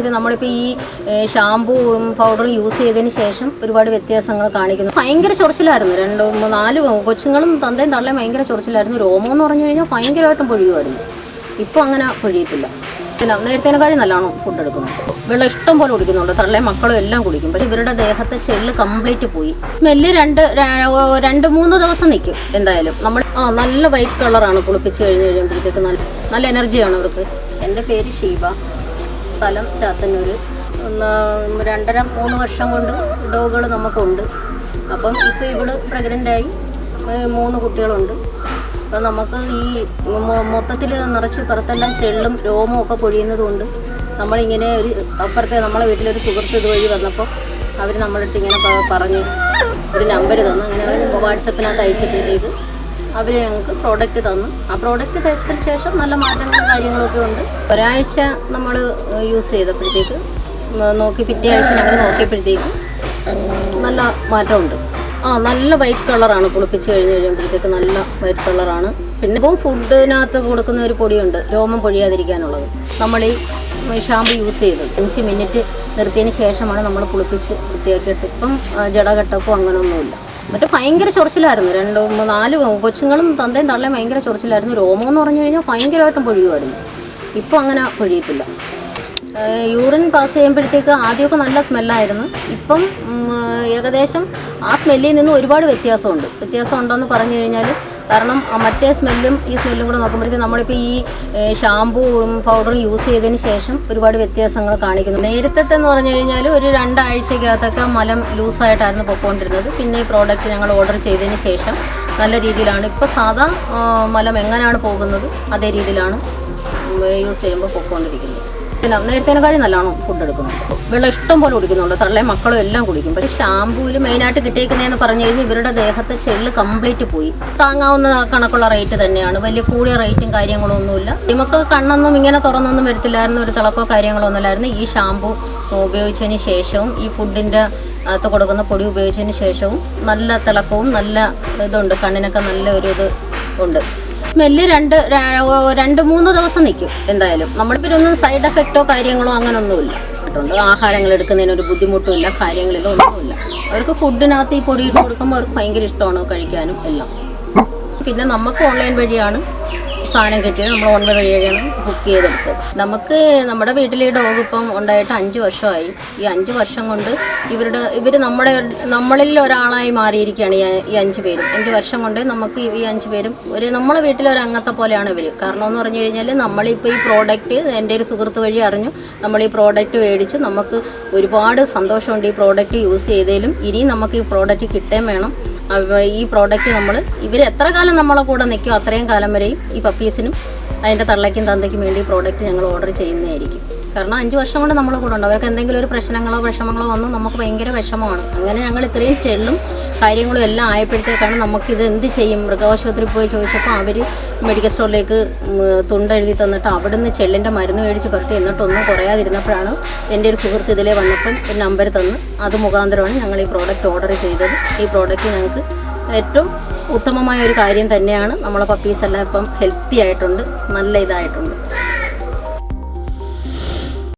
ഇത് നമ്മളിപ്പോൾ ഈ ഷാമ്പൂവും പൗഡറും യൂസ് ചെയ്തതിന് ശേഷം ഒരുപാട് വ്യത്യാസങ്ങൾ കാണിക്കുന്നു. ഭയങ്കര ചൊറിച്ചിലായിരുന്നു. രണ്ട് നാല് കൊച്ചുങ്ങളും തന്തയും തള്ളയും ഭയങ്കര ചൊറിച്ചിലായിരുന്നു. രോമം എന്ന് പറഞ്ഞു കഴിഞ്ഞാൽ ഭയങ്കരമായിട്ടും പൊഴിയുമായിരുന്നു. ഇപ്പോൾ അങ്ങനെ പൊഴിയത്തില്ല. പിന്നെ നേരത്തേനെക്കാളും നല്ലവണ്ണം ഫുഡ് എടുക്കുന്നുണ്ട് വെള്ളം ഇഷ്ടം പോലെ കുടിക്കുന്നുണ്ട്. തള്ളയും മക്കളും എല്ലാം കുടിക്കും. പക്ഷേ ഇവരുടെ ദേഹത്തെ ചെള്ള് കംപ്ലീറ്റ് പോയി. സ്മെല്ല് രണ്ട് രണ്ട് മൂന്ന് ദിവസം നിൽക്കും എന്തായാലും. നമ്മൾ നല്ല വൈറ്റ് കളറാണ് കുളിപ്പിച്ച് കഴിഞ്ഞ് കഴിയുമ്പോഴത്തേക്ക് നല്ല നല്ല എനർജിയാണ് അവർക്ക്. എന്റെ പേര് ഷീബ. സ്ഥലം ചാത്തന്നൂർ രണ്ടര മൂന്ന് വർഷം കൊണ്ട് ഡോഗുകൾ നമുക്കുണ്ട്. അപ്പം ഇപ്പോൾ ഇവൾ പ്രഗ്നന്റായി മൂന്ന് കുട്ടികളുണ്ട്. അപ്പം നമുക്ക് ഈ മൊത്തത്തിൽ നിറച്ച് പുറത്തെല്ലാം ചെള്ളും രോമവും ഒക്കെ പൊഴിയുന്നതുകൊണ്ട് നമ്മളിങ്ങനെ ഒരു അപ്പുറത്തെ നമ്മളെ വീട്ടിലൊരു സുഹൃത്ത് ഇതുവഴി വന്നപ്പോൾ അവർ നമ്മളടുത്ത് ഇങ്ങനെ പറഞ്ഞ് ഒരു നമ്പർ തന്നു. അങ്ങനെ വാട്സപ്പിനകത്ത് അയച്ചിട്ടുണ്ടെങ്കിൽ അവർ ഞങ്ങൾക്ക് പ്രോഡക്റ്റ് തന്നു. ആ പ്രോഡക്റ്റ് തയ്ച്ചതിന് ശേഷം നല്ല മാറ്റങ്ങളും കാര്യങ്ങളൊക്കെ ഉണ്ട്. ഒരാഴ്ച നമ്മൾ യൂസ് ചെയ്തപ്പോഴത്തേക്ക് നോക്കി പിറ്റേ ആഴ്ച ഞങ്ങൾ നോക്കിയപ്പോഴത്തേക്ക് നല്ല മാറ്റമുണ്ട്. ആ നല്ല വൈറ്റ് കളറാണ് കുളിപ്പിച്ച് കഴിഞ്ഞ് കഴിയുമ്പോഴത്തേക്ക് നല്ല വൈറ്റ് കളറാണ് പിന്നെ ഇപ്പോൾ ഫുഡിനകത്ത് കൊടുക്കുന്ന ഒരു പൊടിയുണ്ട് രോമം പൊഴിയാതിരിക്കാനുള്ളത്. നമ്മൾ ഈ ഷാമ്പു യൂസ് ചെയ്തത്. അഞ്ച് മിനിറ്റ് നിർത്തിയതിന് ശേഷമാണ് നമ്മൾ കുളിപ്പിച്ച് വൃത്തിയാക്കിയിട്ട്. ഇപ്പം ജടകെട്ടപ്പോൾ അങ്ങനെയൊന്നുമില്ല മറ്റേ ഭയങ്കര ചൊറിച്ചിലായിരുന്നു. രണ്ട് നാല് കൊച്ചുങ്ങളും തന്തയും തള്ളയും ഭയങ്കര ചൊറിച്ചിലായിരുന്നു. രോമം എന്ന് പറഞ്ഞു കഴിഞ്ഞാൽ ഭയങ്കരമായിട്ടും പൊഴിയുമായിരുന്നു. ഇപ്പോൾ അങ്ങനെ പൊഴിയത്തില്ല. യൂറിൻ പാസ് ചെയ്യുമ്പോഴത്തേക്ക് ആദ്യമൊക്കെ നല്ല സ്മെല്ലായിരുന്നു. ഇപ്പം ഏകദേശം ആ സ്മെല്ലിൽ നിന്ന് ഒരുപാട് വ്യത്യാസമുണ്ട്. വ്യത്യാസം ഉണ്ടോയെന്ന് പറഞ്ഞു കഴിഞ്ഞാൽ കാരണം മറ്റേ സ്മെല്ലും ഈ സ്മെല്ലും കൂടെ നോക്കുമ്പോഴത്തേക്കും നമ്മളിപ്പോൾ ഈ ഷാമ്പൂവും പൗഡറും യൂസ് ചെയ്തതിന് ശേഷം ഒരുപാട് വ്യത്യാസങ്ങൾ കാണിക്കുന്നു. നേരത്തെ എന്ന് പറഞ്ഞു കഴിഞ്ഞാൽ ഒരു രണ്ടാഴ്ചക്കകത്തൊക്കെ മലം ലൂസായിട്ടായിരുന്നു പൊയ്ക്കൊണ്ടിരുന്നത് പിന്നെ ഈ പ്രോഡക്റ്റ് ഞങ്ങൾ ഓർഡർ ചെയ്തതിന് ശേഷം നല്ല രീതിയിലാണ്. ഇപ്പോൾ സാധാ മലം എങ്ങനെയാണ് പോകുന്നത് അതേ രീതിയിലാണ് യൂസ് ചെയ്യുമ്പോൾ പൊയ്ക്കൊണ്ടിരിക്കുന്നത് നേരത്തേനെക്കാളും നല്ലോണം ഫുഡ് എടുക്കുന്നത് വെള്ളം ഇഷ്ടം പോലെ കുടിക്കുന്നുണ്ട്. തള്ളയും മക്കളും എല്ലാം കുടിക്കും. പക്ഷേ ഷാമ്പൂവിൽ മെയിനായിട്ട് കിട്ടിയേക്കുന്നതെന്ന് പറഞ്ഞു കഴിഞ്ഞാൽ ഇവരുടെ ദേഹത്തെ ചെള്ള് കംപ്ലീറ്റ് പോയി. താങ്ങാവുന്ന കണക്കുള്ള റേറ്റ് തന്നെയാണ്. വലിയ കൂടിയ റേറ്റും കാര്യങ്ങളും ഒന്നുമില്ല നമുക്ക് കണ്ണൊന്നും ഇങ്ങനെ തുറന്നൊന്നും വരത്തില്ലായിരുന്നു. ഒരു തിളക്കോ കാര്യങ്ങളോ ഒന്നുമില്ലായിരുന്നു. ഈ ഷാമ്പു ഉപയോഗിച്ചതിന് ശേഷവും ഈ ഫുഡിന്റെ അകത്ത് കൊടുക്കുന്ന പൊടി ഉപയോഗിച്ചതിന് ശേഷവും നല്ല തിളക്കവും നല്ല ഇതുണ്ട്. കണ്ണിനൊക്കെ നല്ല ഒരു ഇത് ഉണ്ട്. സ്മെല്ല് രണ്ട് രണ്ട് മൂന്ന് ദിവസം നിൽക്കും എന്തായാലും. നമ്മൾ പിന്നെ ഒന്നും സൈഡ് എഫക്റ്റോ കാര്യങ്ങളോ അങ്ങനൊന്നുമില്ല. അതുകൊണ്ട് ആഹാരങ്ങൾ എടുക്കുന്നതിന് ഒരു ബുദ്ധിമുട്ടും ഇല്ല കാര്യങ്ങളിലോ ഒന്നുമില്ല. അവർക്ക് ഫുഡിനകത്ത് ഈ പൊടി ഇട്ട് കൊടുക്കുമ്പോൾ അവർക്ക് ഭയങ്കര ഇഷ്ടമാണ് കഴിക്കാനും എല്ലാം. പിന്നെ നമുക്ക് ഓൺലൈൻ വഴിയാണ് സാധനം കിട്ടിയത് നമ്മൾ ഓൺലൈൻ വഴിയാണ് ബുക്ക് ചെയ്തെടുത്തത്. നമുക്ക് നമ്മുടെ വീട്ടിൽ ഈ ഡോഗ് ഇപ്പം ഉണ്ടായിട്ട് അഞ്ച് വർഷമായി. ഈ അഞ്ച് വർഷം കൊണ്ട് ഇവരുടെ ഇവർ നമ്മുടെ നമ്മളിൽ ഒരാളായി മാറിയിരിക്കുകയാണ് ഈ അഞ്ച് പേരും. അഞ്ച് വർഷം കൊണ്ട് നമുക്ക് ഈ അഞ്ച് പേരും ഒരു നമ്മളെ വീട്ടിലെ ഒരു അംഗത്തെ പോലെയാണ് ഇവർ കാരണം എന്ന് പറഞ്ഞു കഴിഞ്ഞാൽ നമ്മളിപ്പോൾ ഈ പ്രോഡക്റ്റ് എന്റെ ഒരു സുഹൃത്ത് വഴി അറിഞ്ഞു. നമ്മൾ ഈ പ്രോഡക്റ്റ് മേടിച്ചു. നമുക്ക് ഒരുപാട് സന്തോഷമുണ്ട് ഈ പ്രോഡക്റ്റ് യൂസ് ചെയ്തതിലും. ഇനിയും നമുക്ക് ഈ പ്രോഡക്റ്റ് കിട്ടേം വേണം. ഈ പ്രോഡക്റ്റ് നമ്മൾ ഇവർ എത്ര കാലം നമ്മളെ കൂടെ നിൽക്കും അത്രയും കാലം വരെയും ഈ പപ്പീസിനും അതിന്റെ തള്ളയ്ക്കും തന്തയ്ക്കും വേണ്ടി ഈ പ്രോഡക്റ്റ് ഞങ്ങൾ ഓർഡർ ചെയ്യുന്നതായിരിക്കും. കാരണം അഞ്ച് വർഷം കൊണ്ട് നമ്മളെ കൂടെ ഉണ്ട്. അവർക്ക് എന്തെങ്കിലും ഒരു പ്രശ്നങ്ങളോ വിഷമങ്ങളോ വന്നു നമുക്ക് ഭയങ്കര വിഷമമാണ്. അങ്ങനെ ഞങ്ങൾ ഇത്രയും ചെള്ളും കാര്യങ്ങളും എല്ലാം ആയപ്പോഴത്തേക്കാണ് നമുക്കിത് എന്ത് ചെയ്യും? മൃഗാശുപത്രി പോയി ചോദിച്ചപ്പോൾ അവർ മെഡിക്കൽ സ്റ്റോറിലേക്ക് തുണ്ടെഴുതി തന്നിട്ട് അവിടുന്ന് ചെള്ളിന്റെ മരുന്ന് മേടിച്ച് പുരട്ടി എന്നിട്ടൊന്നും കുറയാതിരുന്നപ്പോഴാണ് എന്റെ ഒരു സുഹൃത്ത് ഇതിലേ വന്നപ്പം ഒരു നമ്പർ തന്ന് അത് മുഖാന്തരമാണ് ഞങ്ങൾ ഈ പ്രോഡക്റ്റ് ഓർഡർ ചെയ്തത്. ഈ പ്രോഡക്റ്റ് ഞങ്ങൾക്ക് ഏറ്റവും ഉത്തമമായ ഒരു കാര്യം തന്നെയാണ്. നമ്മളെ പപ്പീസ് എല്ലാം ഇപ്പം ഹെൽത്തി ആയിട്ടുണ്ട് നല്ല ഇതായിട്ടുണ്ട്.